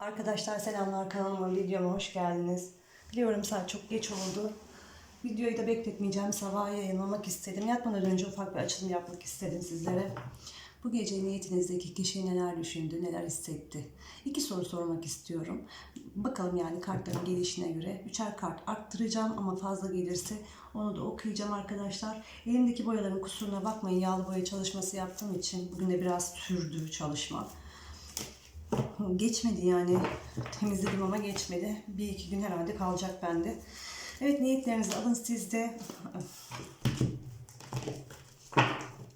Arkadaşlar selamlar kanalıma videoma hoş geldiniz. Biliyorum saat çok geç oldu. Videoyu da bekletmeyeceğim. Sabah yayınlamak istedim. Yatmadan önce ufak bir açılım yapmak istedim sizlere. Bu gece niyetinizdeki kişi neler düşündü, neler hissetti? İki soru sormak istiyorum. Bakalım yani kartların gelişine göre. Üçer kart arttıracağım ama fazla gelirse onu da okuyacağım arkadaşlar. Elimdeki boyaların kusuruna bakmayın. Yağlı boya çalışması yaptığım için bugün de biraz sürdü çalışma. Geçmedi yani. Temizledim ama geçmedi. Bir iki gün herhalde kalacak bende. Evet niyetlerinizi alın siz de.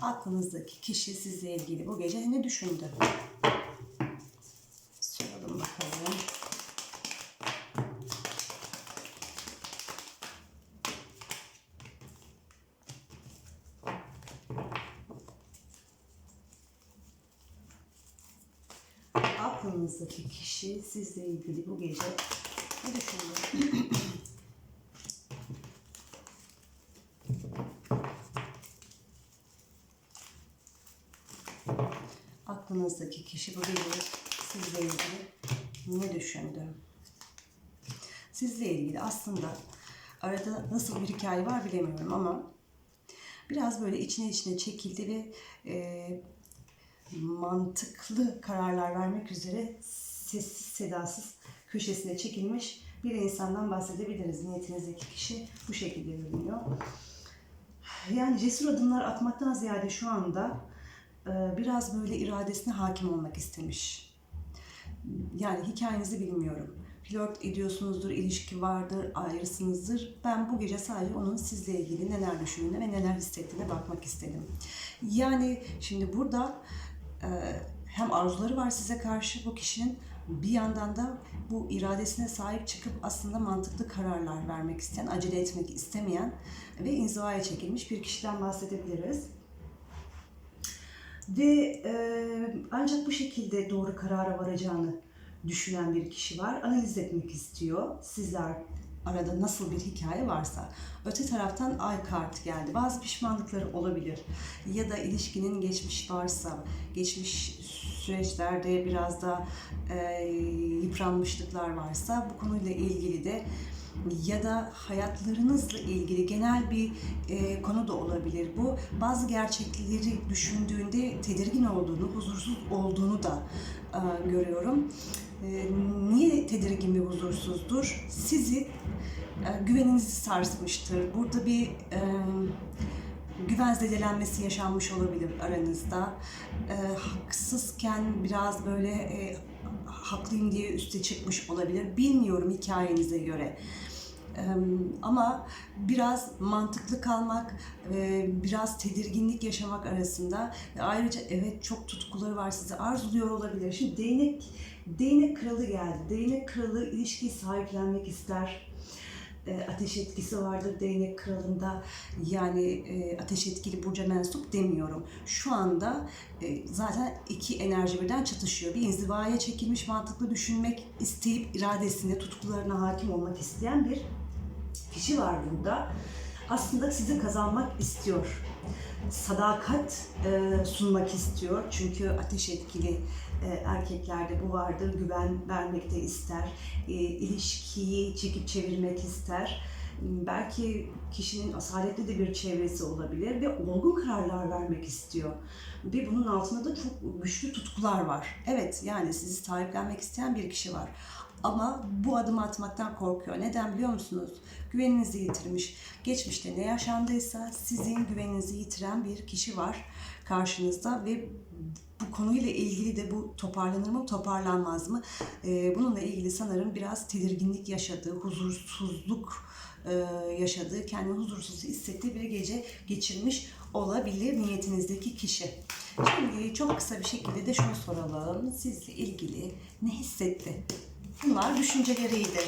Aklınızdaki kişi sizle ilgili bu gece ne düşündü? Soralım bakalım. Aklınızdaki kişi sizle ilgili bu gece ne düşündü? Aklınızdaki kişi bu gece sizle ilgili ne düşündü? Sizle ilgili aslında arada nasıl bir hikaye var bilemiyorum ama biraz böyle içine içine çekildi ve e, mantıklı kararlar vermek üzere sessiz sedasız köşesine çekilmiş bir insandan bahsedebiliriz. Niyetinizdeki kişi bu şekilde görünüyor. Yani cesur adımlar atmaktan ziyade şu anda e, biraz böyle iradesine hakim olmak istemiş. Yani hikayenizi bilmiyorum. Flört ediyorsunuzdur, ilişki vardır, ayrısınızdır. Ben bu gece sadece onun sizle ilgili neler düşündüğüne ve neler hissettiğine bakmak istedim. Yani şimdi burada hem arzuları var size karşı bu kişinin bir yandan da bu iradesine sahip çıkıp aslında mantıklı kararlar vermek isteyen, acele etmek istemeyen ve inzivaya çekilmiş bir kişiden bahsedebiliriz. Ve e, ancak bu şekilde doğru karara varacağını düşünen bir kişi var. Analiz etmek istiyor. Sizler arada nasıl bir hikaye varsa. Öte taraftan ay kart geldi. Bazı pişmanlıkları olabilir. Ya da ilişkinin geçmiş varsa, geçmiş süreçlerde biraz da e, yıpranmışlıklar varsa bu konuyla ilgili de ya da hayatlarınızla ilgili genel bir e, konu da olabilir bu. Bazı gerçekleri düşündüğünde tedirgin olduğunu, huzursuz olduğunu da e, görüyorum. E, tedirgin ve huzursuzdur? Sizi e, güveninizi sarsmıştır. Burada bir e, güven zedelenmesi yaşanmış olabilir aranızda. E, haksızken biraz böyle e, haklıyım diye üste çıkmış olabilir. Bilmiyorum hikayenize göre. Ama biraz mantıklı kalmak, e, biraz tedirginlik yaşamak arasında ve ayrıca evet çok tutkuları var sizi arzuluyor olabilir. Şimdi değnek değnek kralı geldi. Değnek kralı ilişkiyi sahiplenmek ister. E, ateş etkisi vardır değnek kralında. Yani e, ateş etkili burca mensup demiyorum. Şu anda e, zaten iki enerji birden çatışıyor. Bir inzivaya çekilmiş mantıklı düşünmek isteyip iradesine, tutkularına hakim olmak isteyen bir kişi var burada. Aslında sizi kazanmak istiyor. Sadakat e, sunmak istiyor. Çünkü ateş etkili e, erkeklerde bu vardır. Güven vermek de ister. E, ilişkiyi çekip çevirmek ister. Belki kişinin asaletli de bir çevresi olabilir ve olgun kararlar vermek istiyor. Ve bunun altında da çok güçlü tutkular var. Evet yani sizi sahiplenmek isteyen bir kişi var. Ama bu adımı atmaktan korkuyor. Neden biliyor musunuz? Güveninizi yitirmiş. Geçmişte ne yaşandıysa sizin güveninizi yitiren bir kişi var karşınızda ve bu konuyla ilgili de bu toparlanır mı, toparlanmaz mı? Ee, bununla ilgili sanırım biraz tedirginlik yaşadığı, huzursuzluk e, yaşadığı, kendini huzursuz hissettiği bir gece geçirmiş olabilir niyetinizdeki kişi. Şimdi çok kısa bir şekilde de şunu soralım. Sizle ilgili ne hissetti? Bunlar düşünceleriydi.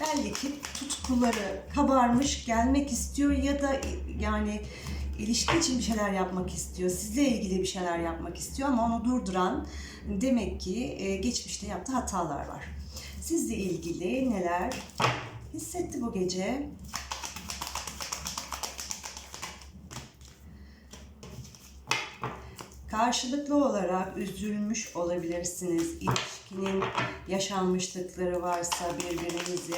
Belli ki tutkuları kabarmış, gelmek istiyor ya da yani ilişki için bir şeyler yapmak istiyor. Sizle ilgili bir şeyler yapmak istiyor ama onu durduran demek ki e, geçmişte yaptığı hatalar var. Sizle ilgili neler hissetti bu gece? Karşılıklı olarak üzülmüş olabilirsiniz. İlişkinin yaşanmışlıkları varsa birbirinizi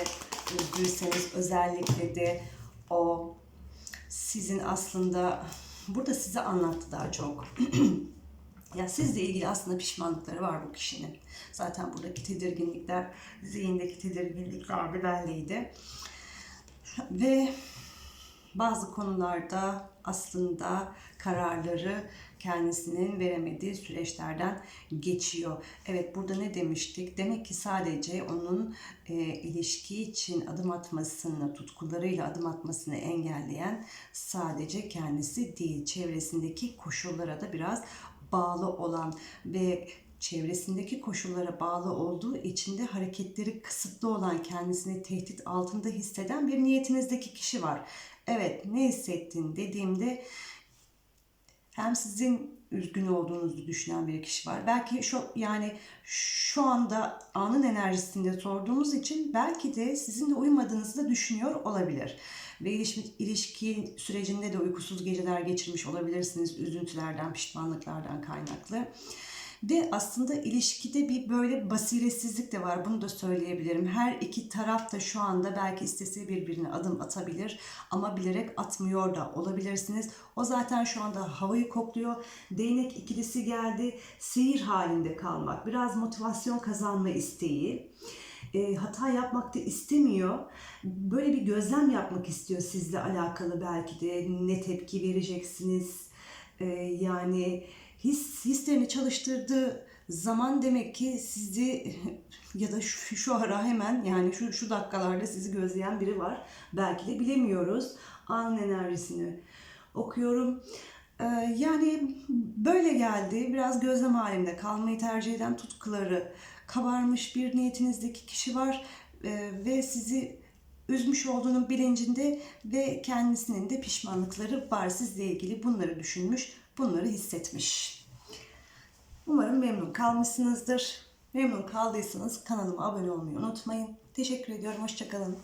üzdüyseniz özellikle de o sizin aslında burada size anlattı daha çok. ya sizle ilgili aslında pişmanlıkları var bu kişinin. Zaten buradaki tedirginlikler, zihindeki tedirginlikler de belliydi. Ve bazı konularda aslında kararları kendisinin veremediği süreçlerden geçiyor. Evet burada ne demiştik? Demek ki sadece onun e, ilişki için adım atmasını, tutkularıyla adım atmasını engelleyen sadece kendisi değil. Çevresindeki koşullara da biraz bağlı olan ve çevresindeki koşullara bağlı olduğu için de hareketleri kısıtlı olan kendisini tehdit altında hisseden bir niyetinizdeki kişi var. Evet ne hissettin dediğimde hem sizin üzgün olduğunuzu düşünen bir kişi var. Belki şu yani şu anda anın enerjisinde sorduğumuz için belki de sizinle uymadığınızı da düşünüyor olabilir. Ve ilişki, ilişki sürecinde de uykusuz geceler geçirmiş olabilirsiniz. Üzüntülerden, pişmanlıklardan kaynaklı. Ve aslında ilişkide bir böyle basiretsizlik de var. Bunu da söyleyebilirim. Her iki taraf da şu anda belki istese birbirine adım atabilir ama bilerek atmıyor da olabilirsiniz. O zaten şu anda havayı kokluyor. Değnek ikilisi geldi. Seyir halinde kalmak. Biraz motivasyon kazanma isteği. E, hata yapmak da istemiyor. Böyle bir gözlem yapmak istiyor sizle alakalı belki de. Ne tepki vereceksiniz? E, yani his hislerini çalıştırdığı zaman demek ki sizi ya da şu, şu ara hemen yani şu şu dakikalarda sizi gözleyen biri var. Belki de bilemiyoruz. Anın enerjisini okuyorum. Ee, yani böyle geldi. Biraz gözlem halinde kalmayı tercih eden tutkuları kabarmış bir niyetinizdeki kişi var Ee, ve sizi üzmüş olduğunun bilincinde ve kendisinin de pişmanlıkları var sizle ilgili bunları düşünmüş, bunları hissetmiş. Umarım memnun kalmışsınızdır. Memnun kaldıysanız kanalıma abone olmayı unutmayın. Teşekkür ediyorum. Hoşçakalın.